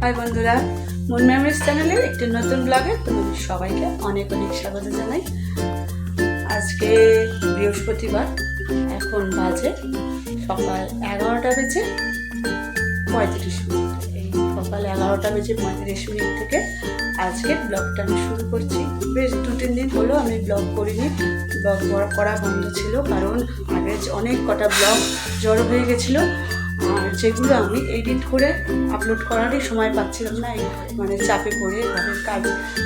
High বন্ধুরা। Moon memories চ্যানেলের একটি নতুন ব্লগে তোমাদের সবাইকে অনেক অনেক স্বাগত জানাই। আজকে বৃহস্পতিবার, এখন বাজে সকাল এগারোটা বেজে পঁয়ত্রিশ মিনিট। সকাল এগারোটা বেজে পঁয়ত্রিশ মিনিট থেকে আজকে ব্লগটা আমি শুরু করছি। বেশ দু, তিন দিন হলো আমি ব্লগ করিনি, ব্লগ করা বন্ধ ছিল, কারণ আগে অনেক কটা ব্লগ জড়ো হয়ে গেছিল, আর যেগুলো আমি এডিট করে আপলোড করারই সময় পাচ্ছিলাম না মানে চাপে পড়ে ঘরের কাজ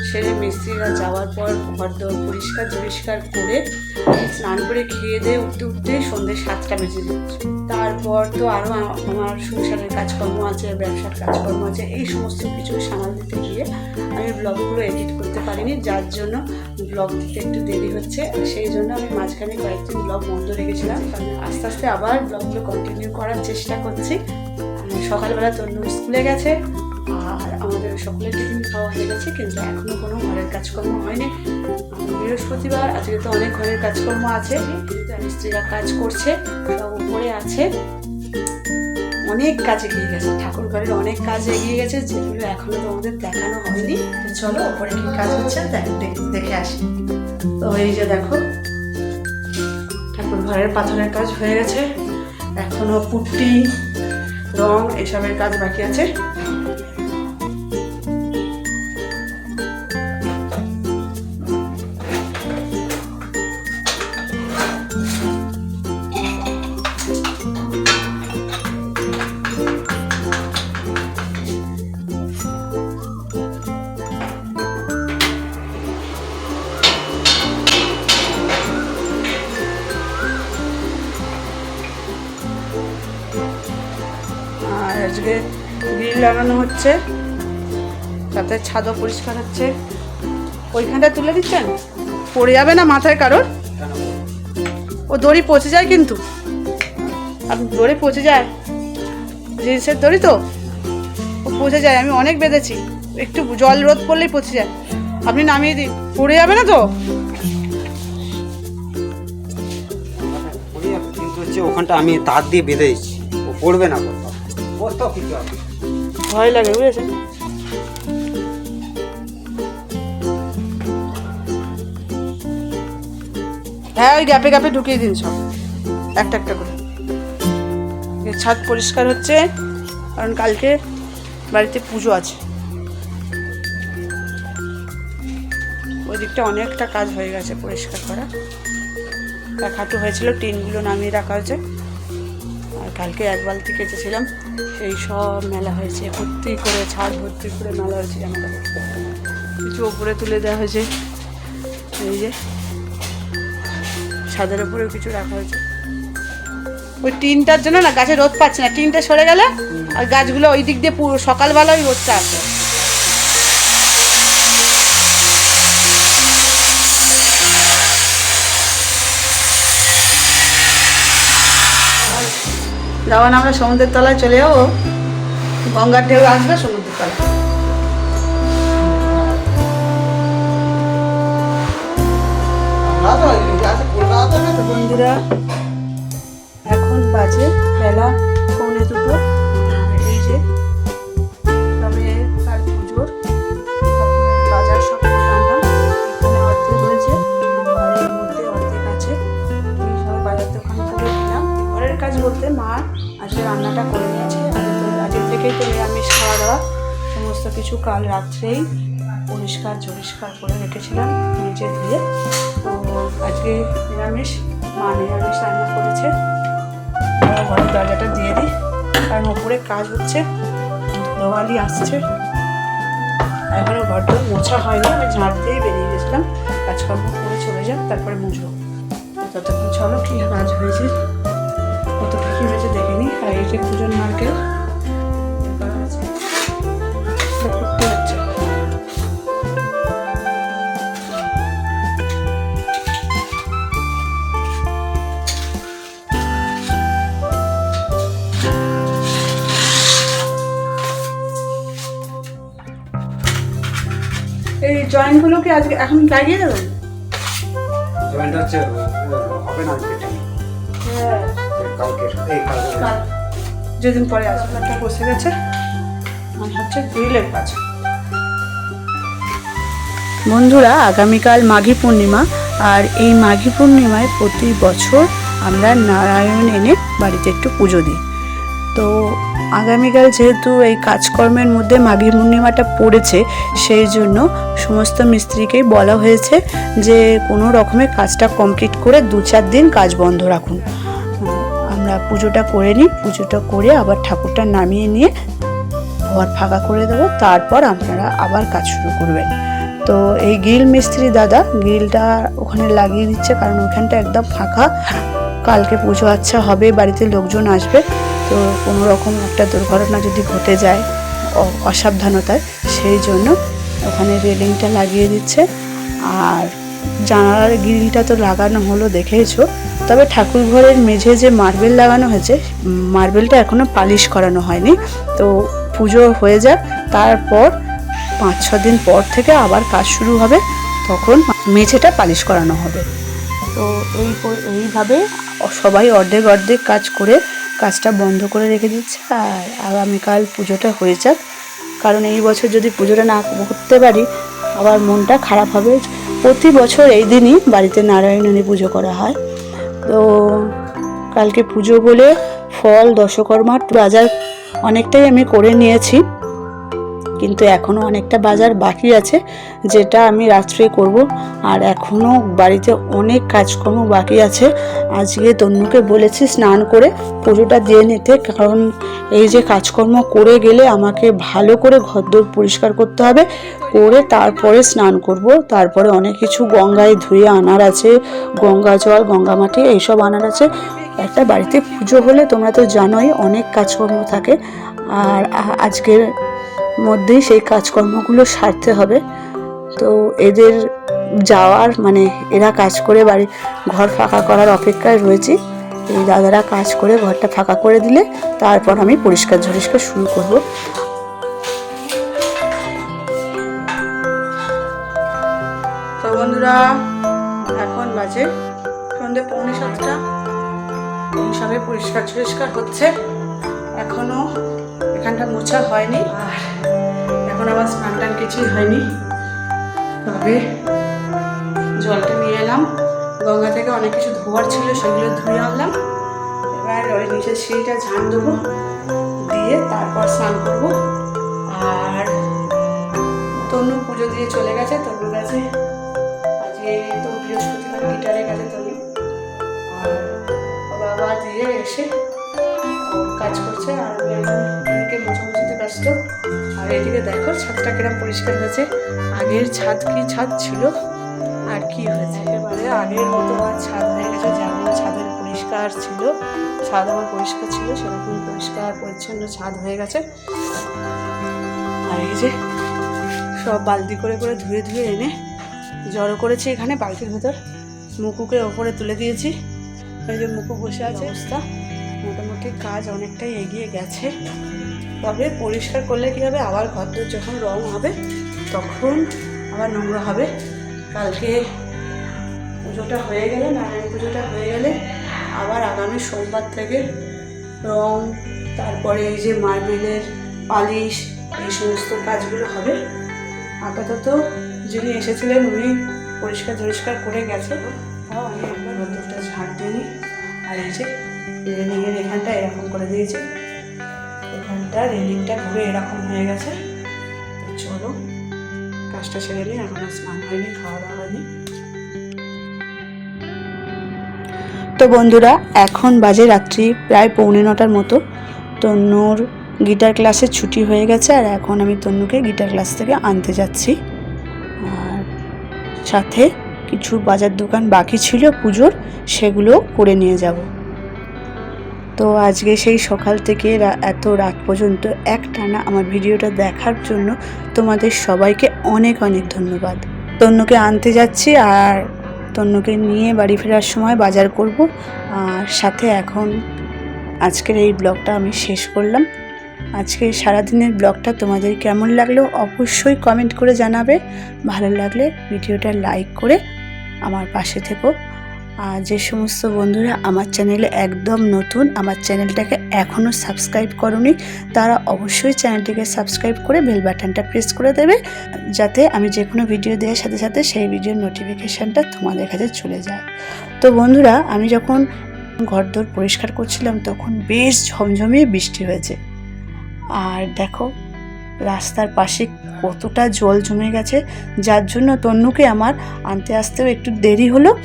সেরে মিস্ত্রিরা যাওয়ার পর ঘর দর পরিষ্কার পরিষ্কার করে স্নান করে খেয়ে দিয়ে উঠতে উঠতে সন্ধ্যে সাতটা বেজে যাচ্ছে তারপর তো আরও আমার সংসারের কাজকর্ম আছে, ব্যবসার কাজকর্ম আছে, এই সমস্ত কিছু সামাল দিতে গিয়ে আমি ব্লগগুলো এডিট করতে পারিনি, যার জন্য ব্লগ দিতে একটু দেরি হচ্ছে। সেই জন্য আমি মাঝখানে কয়েকদিন ব্লগ বন্ধ রেখেছিলাম, কারণ আস্তে আস্তে আবার ব্লগগুলো কন্টিনিউ করার চেষ্টা করছি। আর সকালবেলা তন্য স্কুলে গেছে, আর আমাদের সকলের টিফিন খাওয়া হয়ে গেছে, কিন্তু এখনও কোনো ঘরের কাজকর্ম হয়নি। বৃহস্পতিবার, আজকে তো অনেক ঘরের কাজকর্ম আছে। মিস্ত্রিরা কাজ করছে উপরে আছে। অনেক কাজ এগিয়ে গেছে, ঠাকুর ঘরের অনেক কাজ এগিয়ে গেছে, যেগুলো এখনও তোমাদের দেখানো হয়নি। চলো, ওপরে কি কাজ হচ্ছে দেখে আসি। তো এই যে দেখো, ঠাকুর ঘরের পাথরের কাজ হয়ে গেছে। এখনও পুটি রং, এসবের কাজ বাকি আছে। আর আজকে গ্রিল লাগানো হচ্ছে। তাতে ছাদও পরিষ্কার হচ্ছে। ওইখানটা তুলে দিচ্ছেন? পড়ে যাবে না মাথায় কারোর? ও দড়ি পচে যায় কিন্তু। আপনি দড়ি পচে যায়? জিন্সের দড়ি তো? ও পচে যায়, আমি অনেক বেঁধেছি। একটু জল রোদ পড়লেই পচে যায়। আপনি নামিয়ে দিন। পড়ে যাবে না তো? ওখানটা আমি তার দিয়ে বেঁধে দিচ্ছি। পড়বে না কোথাও কিছু হবে ভয় লাগে বুঝেছেন হ্যাঁ ওই গ্যাপে গ্যাপে ঢুকিয়ে দিন সব। একটা একটা করে। ছাদ পরিষ্কার হচ্ছে, কারণ কালকে বাড়িতে পুজো আছে। ওই দিকটা অনেকটা কাজ হয়ে গেছে পরিষ্কার করা। খাটু হয়েছিল, টিনগুলো নামিয়ে রাখা হয়েছে। কালকে একবার থেকে কেচেছিলাম। সেই সব মেলা হয়েছে, ভর্তি করে, ছাদ ভর্তি করে মেলা হয়েছে কাপড়। কিছু ওপরে তুলে দেওয়া হয়েছে। এই যে, ছাদের উপরেও কিছু রাখা হয়েছে। ওই টিনটার জন্য না গাছে রোদ পাচ্ছে না, টিনটা সরে গেলে আর গাছগুলো ওই দিক দিয়ে পুরো সকালবেলা ওই রোদটা আসে। যখন আমরা সমুদ্রের তলায় চলে যাব। গঙ্গার ঢেউ আসবে সমুদ্রের তলায়। বন্ধুরা, এখন বাজে বেলা পৌনে দুটো। রান্নাটা করে নিয়েছে। আগে তো থেকেই তো নিরামিষ খাওয়া দাওয়া। সমস্ত কিছু কাল রাত্রেই পরিষ্কার পরিষ্কার করে রেখেছিলাম নিজে ধুয়ে তো আজকে নিরামিষ, মা নিরামিষ রান্না করেছে। ঘরের দরজাটা দিয়ে দিই। কারণ ওপরে কাজ হচ্ছে ধুলোবালি আসছে। এখনও ঘরটা মোছা হয়নি, আমি ঝাঁট দিয়েই বেরিয়ে গেছিলাম। কাজকর্ম করে চলে যাক, তারপরে মুছবো। ততক্ষণ চলো কী কাজ হয়েছে, কত কী হয়েছে আর এই নারকেল। করতে হচ্ছে এই আজকে এখন লাগিয়ে দেবেন? জয়েন্ট হচ্ছে হবে না কালকে এই কালকে। যেদিন পরে আসবারটা বসে গেছে। আর হচ্ছে গ্রিলের কাজ। বন্ধুরা আগামীকাল মাঘী পূর্ণিমা আর এই মাঘী পূর্ণিমায় প্রতি বছর আমরা নারায়ণ এনে বাড়িতে একটু পুজো দিই। তো আগামীকাল যেহেতু এই কাজকর্মের মধ্যে মাঘী পূর্ণিমাটা পড়েছে সেই জন্য সমস্ত মিস্ত্রিকেই বলা হয়েছে যে কোনো রকমের কাজটা কমপ্লিট করে দু চার দিন কাজ বন্ধ রাখুন। পুজোটা করে নিই। পুজোটা করে আবার ঠাকুরটা নামিয়ে নিয়ে ঘর ফাঁকা করে দেবো। তারপর আপনারা আবার কাজ শুরু করবেন। তো এই গ্রিল মিস্ত্রি দাদা, গ্রিলটা ওখানে লাগিয়ে দিচ্ছে কারণ ওখানটা একদম ফাঁকা। কালকে পুজো আচ্ছা হবে, বাড়িতে লোকজন আসবে। তো কোনো রকম একটা দুর্ঘটনা যদি ঘটে যায় অসাবধানতায়, সেই জন্য ওখানে রেলিংটা লাগিয়ে দিচ্ছে। আর জানালার গ্রিলটা তো লাগানো হলো, দেখেইছো? তবে ঠাকুর ঘরের মেঝে যে মার্বেল লাগানো হয়েছে, মার্বেলটা এখনও পালিশ করানো হয়নি। তো পুজো হয়ে যাক, তারপর পাঁচ, ছ দিন পর থেকে আবার কাজ শুরু হবে, তখন মেঝেটা পালিশ করানো হবে। তো এই এইভাবে সবাই অর্ধেক অর্ধেক কাজ করে কাজটা বন্ধ করে রেখে দিচ্ছে, আর আগামীকাল পুজোটা হয়ে যাক। কারণ এই বছর যদি পুজোটা না করতে পারি, আবার মনটা খারাপ হবে। প্রতি বছর এই দিনই বাড়িতে নারায়ণী পুজো করা হয়। তো কালকে পুজো বলে ফল দশকর্মা বাজার অনেকটাই আমি করে নিয়েছি। কিন্তু এখনও অনেকটা বাজার বাকি আছে, যেটা আমি রাত্রে করব। আর এখনও বাড়িতে অনেক কাজকর্ম বাকি আছে। আজকে তন্নুকে বলেছি স্নান করে পুজোটা দিয়ে নিতে, কারণ এই যে কাজকর্ম করে গেলে আমাকে ভালো করে ঘরদোর পরিষ্কার করতে হবে। করে তারপরে স্নান করব। তারপরে অনেক কিছু গঙ্গায় ধুয়ে আনার আছে, গঙ্গা জল, গঙ্গা মাটি, এইসব আনার আছে। একটা বাড়িতে পুজো হলে তোমরা তো জানোই অনেক কাজকর্ম থাকে। আর আজকের মধ্যেই সেই কাজকর্মগুলো সারতে হবে। তো এদের যাওয়ার মানে এরা কাজ করে বাড়ি, ঘর ফাঁকা করার অপেক্ষায় রয়েছি। এই দাদারা কাজ করে ঘরটা ফাঁকা করে দিলে তারপর আমি পরিষ্কার ঝরিষ্কার শুরু করব। তো বন্ধুরা, এখন বাজে পৌনে সাতটা। সবে পরিষ্কার ঝরিষ্কার হচ্ছে। এখনও এখানটা মোছা হয়নি। আর এখন আবার স্নান টান কিছুই হয়নি। তবে জলটা নিয়ে এলাম। গঙ্গা থেকে অনেক কিছু ধোয়ার ছিল, সেগুলো ধুয়ে আনলাম। এবার ওই নিচের সিঁড়িটা ঝান দেবো, দিয়ে তারপর স্নান করব। আর তনু পুজো দিয়ে চলে গেছে, তনু কাছে আজকে তো বৃহস্পতিবার গিটারে গেছে তনু। আর বাবা দিয়ে এসে কাজ করছে, আর আমি ব্যস্ত। আর এদিকে দেখো ছাদটা কিরম পরিষ্কার হয়েছে। আগের ছাদ কি ছাদ ছিল? আর কি হয়েছে? এবারে আগের মতো আর ছাদ হয়ে গেছে যেমন ছাদের পরিষ্কার ছিল। ছাদ আমার পরিষ্কার ছিল সেরকম পরিষ্কার পরিচ্ছন্ন ছাদ হয়ে গেছে। আর এই যে সব বালতি করে করে ধুয়ে ধুয়ে এনে জড়ো করেছি এখানে বালতির ভেতর। মুকুকে ওপরে তুলে দিয়েছি। এই যে মুকু বসে আছে। অবস্থা? মোটামুটি কাজ অনেকটাই এগিয়ে গেছে। তবে পরিষ্কার করলে কী হবে? আবার ঘরটা যখন রং হবে, তখন আবার নোংরা হবে। কালকে পুজোটা হয়ে গেলে, নারায়ণ পুজোটা হয়ে গেলে আবার আগামী সোমবার থেকে রং, তারপরে এই যে মার্বেলের পালিশ, এই সমস্ত কাজগুলো হবে। আপাতত যিনি এসেছিলেন, উনি পরিষ্কার পরিষ্কার করে গেছে তাও আমি একবার রোদ্দুরটা ঝাড় দিইনি আর এই যে রেলিংয়ের এখানটা এরকম করে দিয়েছি। এখানটা রেলিংটা ঘুরে এরকম হয়ে গেছে। চলো, কাজটা সেরে নিই এখনও স্নান হয়নি খাওয়া দাওয়া হয়নি। তো বন্ধুরা, এখন বাজে রাত্রি প্রায় পৌনে নটার মতো। তন্নুর গিটার ক্লাসের ছুটি হয়ে গেছে, আর এখন আমি তন্নুকে গিটার ক্লাস থেকে আনতে যাচ্ছি। আর সাথে কিছু বাজার দোকান বাকি ছিল পুজোর সেগুলো করে নিয়ে যাব। তো আজকে সেই সকাল থেকে এত রাত পর্যন্ত এক টানা আমার ভিডিওটা দেখার জন্য তোমাদের সবাইকে অনেক অনেক ধন্যবাদ। তন্নুকে আনতে যাচ্ছি আর তন্নুকে নিয়ে বাড়ি ফেরার সময় বাজার করব। আর সাথে এখন আজকের এই ব্লগটা আমি শেষ করলাম। আজকে সারাদিনের ব্লগটা তোমাদের কেমন লাগল অবশ্যই কমেন্ট করে জানাবে। ভালো লাগলে ভিডিওটা লাইক করে আমার পাশে থেকো। আর যে সমস্ত বন্ধুরা আমার চ্যানেলে একদম নতুন, আমার চ্যানেলটাকে এখনও সাবস্ক্রাইব করনি, তারা অবশ্যই চ্যানেলটিকে সাবস্ক্রাইব করে বেল বাটনটা প্রেস করে দেবে, যাতে আমি যে কোনো ভিডিও দেওয়ার সাথে সাথে সেই ভিডিওর নোটিফিকেশানটা তোমাদের কাছে চলে যায়। তো বন্ধুরা, আমি যখন ঘরদোর পরিষ্কার করছিলাম, তখন বেশ ঝমঝমিয়ে বৃষ্টি হয়েছে। আর দেখো, রাস্তার পাশে কতটা জল জমে গেছে, যার জন্য তন্নুকে আমার আনতে আসতেও একটু দেরি হলো।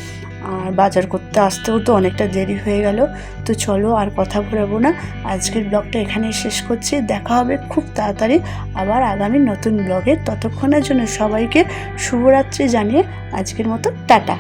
আর বাজার করতে আসতেও তো অনেকটা দেরি হয়ে গেল। তো চলো আর কথা ভরাবো না। আজকের ব্লগটা এখানেই শেষ করছি। দেখা হবে খুব তাড়াতাড়ি আবার আগামী নতুন ব্লগে। ততক্ষণের জন্য সবাইকে শুভরাত্রি জানিয়ে আজকের মতো টাটা।